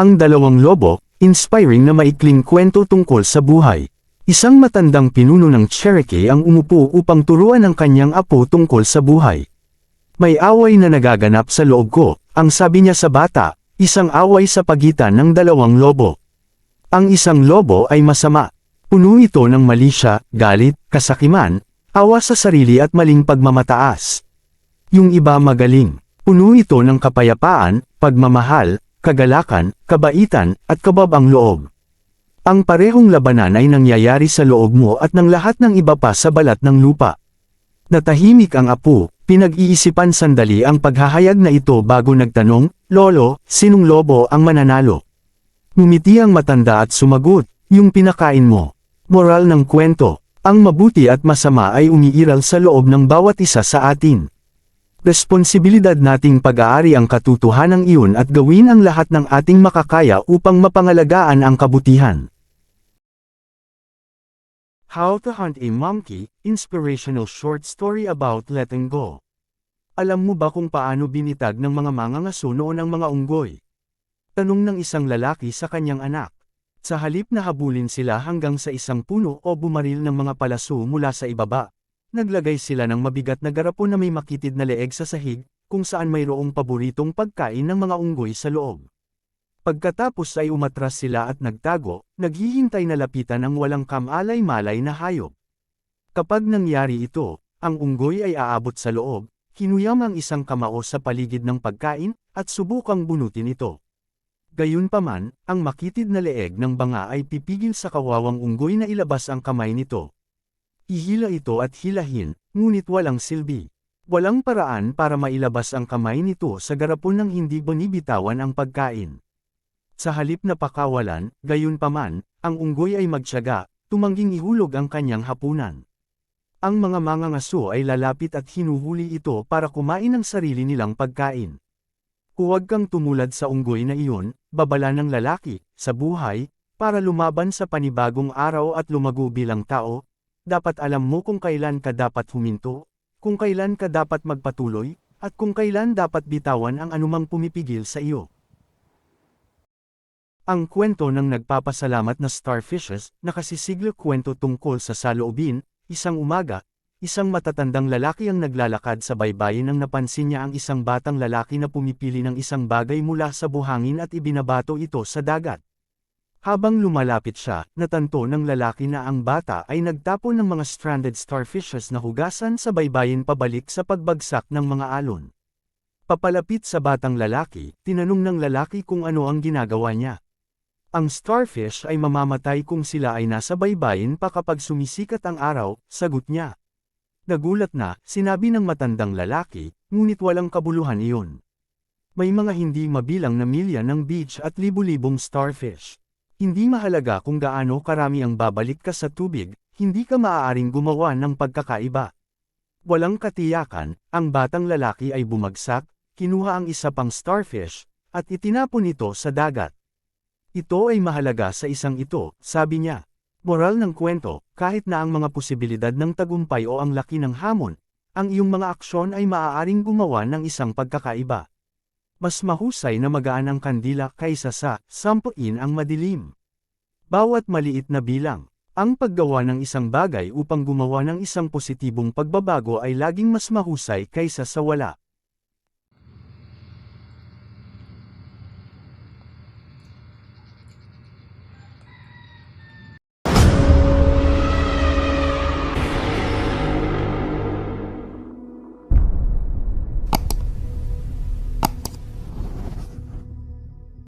Ang dalawang lobo, inspiring na maikling kwento tungkol sa buhay. Isang matandang pinuno ng Cherokee ang umupo upang turuan ang kanyang apo tungkol sa buhay. May away na nagaganap sa loob ko, ang sabi niya sa bata, isang away sa pagitan ng dalawang lobo. Ang isang lobo ay masama. Puno ito ng malisya, galit, kasakiman, awa sa sarili at maling pagmamataas. Yung iba magaling. Puno ito ng kapayapaan, pagmamahal, kagalakan, kabaitan, at kababang loob. Ang parehong labanan ay nangyayari sa loob mo at ng lahat ng iba pa sa balat ng lupa. Natahimik ang apo, pinag-iisipan sandali ang paghahayag na ito bago nagtanong, Lolo, sinong lobo ang mananalo? Ngumiti ang matanda at sumagot, yung pinakain mo. Moral ng kwento, ang mabuti at masama ay umiiral sa loob ng bawat isa sa atin. Responsibilidad nating pag-aari ang katotohanan iyon at gawin ang lahat ng ating makakaya upang mapangalagaan ang kabutihan. How to Hunt a Monkey, Inspirational Short Story About Letting Go. Alam mo ba kung paano binitag ng mga mangangaso noon ang mga unggoy? Tanong ng isang lalaki sa kanyang anak. Sa halip na habulin sila hanggang sa isang puno o bumaril ng mga palaso mula sa ibaba, naglagay sila ng mabigat na garapon na may makitid na leeg sa sahig, kung saan mayroong paboritong pagkain ng mga unggoy sa loob. Pagkatapos ay umatras sila at nagtago, naghihintay na lapitan ang walang kamalay-malay na hayop. Kapag nangyari ito, ang unggoy ay aabot sa loob, kinuyam ang isang kamao sa paligid ng pagkain, at subukang bunutin ito. Gayunpaman, ang makitid na leeg ng banga ay pipigil sa kawawang unggoy na ilabas ang kamay nito. Ihila ito at hilahin, ngunit walang silbi. Walang paraan para mailabas ang kamay nito sa garapon ng hindi binibitawan ang pagkain. Sa halip na pakawalan, gayunpaman, ang unggoy ay magtyaga, tumangging ihulog ang kanyang hapunan. Ang mga mangangaso ay lalapit at hinuhuli ito para kumain ng sarili nilang pagkain. Huwag kang tumulad sa unggoy na iyon, babala ng lalaki, sa buhay, para lumaban sa panibagong araw at lumago bilang tao, dapat alam mo kung kailan ka dapat huminto, kung kailan ka dapat magpatuloy, at kung kailan dapat bitawan ang anumang pumipigil sa iyo. Ang kwento ng nagpapasalamat na starfishes, nakasisiglo kwento tungkol sa saloobin, isang umaga, isang matatandang lalaki ang naglalakad sa baybayin nang napansin niya ang isang batang lalaki na pumipili ng isang bagay mula sa buhangin at ibinabato ito sa dagat. Habang lumalapit siya, natanto ng lalaki na ang bata ay nagtapon ng mga stranded starfishes na hugasan sa baybayin pabalik sa pagbagsak ng mga alon. Papalapit sa batang lalaki, tinanong ng lalaki kung ano ang ginagawa niya. Ang starfish ay mamamatay kung sila ay nasa baybayin pa kapag sumisikat ang araw, sagot niya. Nagulat na, sinabi ng matandang lalaki, ngunit walang kabuluhan iyon. May mga hindi mabilang na milya ng beach at libu-libong starfish. Hindi mahalaga kung gaano karami ang babalik ka sa tubig, hindi ka maaaring gumawa ng pagkakaiba. Walang katiyakan, ang batang lalaki ay bumagsak, kinuha ang isa pang starfish, at itinapon ito sa dagat. Ito ay mahalaga sa isang ito, sabi niya. Moral ng kwento, kahit na ang mga posibilidad ng tagumpay o ang laki ng hamon, ang iyong mga aksyon ay maaaring gumawa ng isang pagkakaiba. Mas mahusay na magaan ang kandila kaysa sa sampuin ang madilim. Bawat maliit na bilang, ang paggawa ng isang bagay upang gumawa ng isang positibong pagbabago ay laging mas mahusay kaysa sa wala.